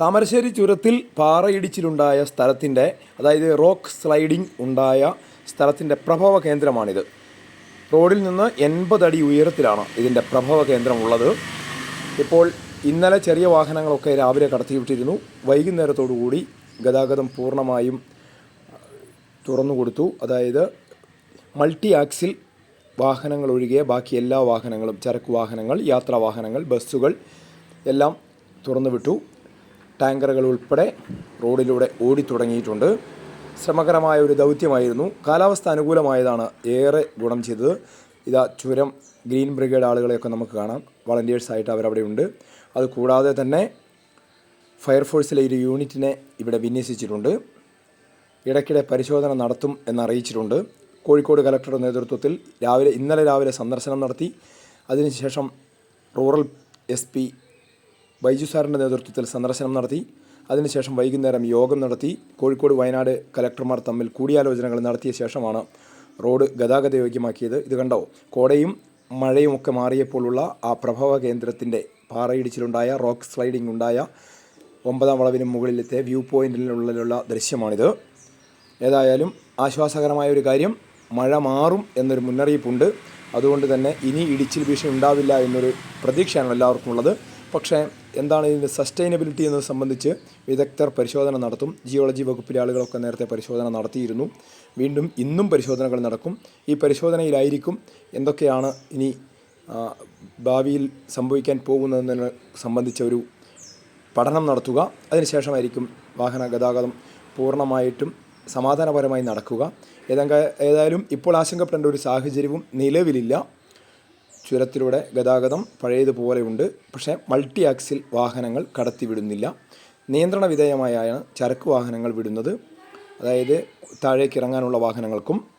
താമരശ്ശേരി ചുരത്തിൽ പാറയിടിച്ചിലുണ്ടായ സ്ഥലത്തിന്റെ അതായത് റോക്ക് സ്ലൈഡിംഗ് ഉണ്ടായ സ്ഥലത്തിന്റെ പ്രഭവ കേന്ദ്രമാണിത്. റോഡിൽ നിന്ന് എൺപതടി ഉയരത്തിലാണ് ഇതിന്റെ പ്രഭവ കേന്ദ്രമുള്ളത്. ഇപ്പോൾ ഇന്നലെ ചെറിയ വാഹനങ്ങളൊക്കെ രാവിലെ കടത്തിവിട്ടിരുന്നു. വൈകുന്നേരത്തോടുകൂടി ഗതാഗതം പൂർണമായും തുറന്നു കൊടുത്തു. അതായത് മൾട്ടി ആക്സിൽ വാഹനങ്ങൾ ഒഴികെ ബാക്കി എല്ലാ വാഹനങ്ങളും ചരക്ക് വാഹനങ്ങൾ യാത്രാ വാഹനങ്ങൾ ബസ്സുകൾ എല്ലാം തുറന്നു വിട്ടു. ടാങ്കറുകൾ ഉൾപ്പെടെ റോഡിലൂടെ ഓടിത്തുടങ്ങിയിട്ടുണ്ട് ശ്രമകരമായ ഒരു ദൗത്യമായിരുന്നു. കാലാവസ്ഥ അനുകൂലമായതാണ് ഏറെ ഗുണം ചെയ്തത്. ഇതാ ചുരം ഗ്രീൻ ബ്രിഗേഡ് ആളുകളെയൊക്കെ നമുക്ക് കാണാം. വളണ്ടിയേഴ്സായിട്ട് അവരവിടെ ഉണ്ട്. അതുകൂടാതെ തന്നെ ഫയർഫോഴ്സിലെ ഒരു യൂണിറ്റിനെ ഇവിടെ വിന്യസിച്ചിട്ടുണ്ട്. ഇടയ്ക്കിടെ പരിശോധന നടത്തും എന്നറിയിച്ചിട്ടുണ്ട്. കോഴിക്കോട് കലക്ടറുടെ നേതൃത്വത്തിൽ രാവിലെ ഇന്നലെ രാവിലെ സന്ദർശനം നടത്തി. അതിനുശേഷം റൂറൽ എസ് ബൈജു സാറിന്റെ നേതൃത്വത്തിൽ സന്ദർശനം നടത്തി. അതിനുശേഷം വൈകുന്നേരം യോഗം നടത്തി. കോഴിക്കോട് വയനാട് കലക്ടർമാർ തമ്മിൽ കൂടിയാലോചനകൾ നടത്തിയ ശേഷമാണ് റോഡ് ഗതാഗത യോഗ്യമാക്കിയത്. ഇത് കണ്ടോ? കോടയും മഴയും ഒക്കെ മാറിയപ്പോഴുള്ള ആ പ്രഭവ കേന്ദ്രത്തിന്റെ പാറയിടിച്ചിലുണ്ടായ റോക്ക് സ്ലൈഡിംഗ് ഉണ്ടായ ഒമ്പതാം വളവിന് മുകളിലത്തെ വ്യൂ പോയിന്റിനുള്ളിലുള്ള ദൃശ്യമാണിത്. ഏതായാലും ആശ്വാസകരമായ ഒരു കാര്യം മഴ മാറും എന്നൊരു മുന്നറിയിപ്പുണ്ട്. അതുകൊണ്ട് തന്നെ ഇനി ഇടിച്ചിൽ ഭീഷണി ഉണ്ടാവില്ല എന്നൊരു പ്രതീക്ഷയാണ് എല്ലാവർക്കും ഉള്ളത് പക്ഷേ എന്താണ് ഇതിന്റെ സസ്റ്റൈനബിലിറ്റി എന്നത് സംബന്ധിച്ച് വിദഗ്ധർ പരിശോധന നടത്തും. ജിയോളജി വകുപ്പിലെ ആളുകളൊക്കെ നേരത്തെ പരിശോധന നടത്തിയിരുന്നു. വീണ്ടും ഇന്നും പരിശോധനകൾ നടക്കും. ഈ പരിശോധനയിലായിരിക്കും എന്തൊക്കെയാണ് ഇനി ഭാവിയിൽ സംഭവിക്കാൻ പോകുന്നതിനെ സംബന്ധിച്ച ഒരു പഠനം നടത്തുക. അതിനുശേഷമായിരിക്കും വാഹന ഗതാഗതം പൂർണമായിട്ടും സമാധാനപരമായി നടക്കുക. ഏതായാലും ഇപ്പോൾ ആശങ്കപ്പെടേണ്ട ഒരു സാഹചര്യവും നിലവിലില്ല. ചുരത്തിലൂടെ ഗതാഗതം പഴയതുപോലെയുണ്ട് പക്ഷേ മൾട്ടി ആക്സിൽ വാഹനങ്ങൾ കടത്തിവിടുന്നില്ല. നിയന്ത്രണ വിധേയമായാണ് ചരക്ക് വാഹനങ്ങൾ വിടുന്നത്. അതായത് താഴേക്ക് ഇറങ്ങാനുള്ള വാഹനങ്ങൾക്കും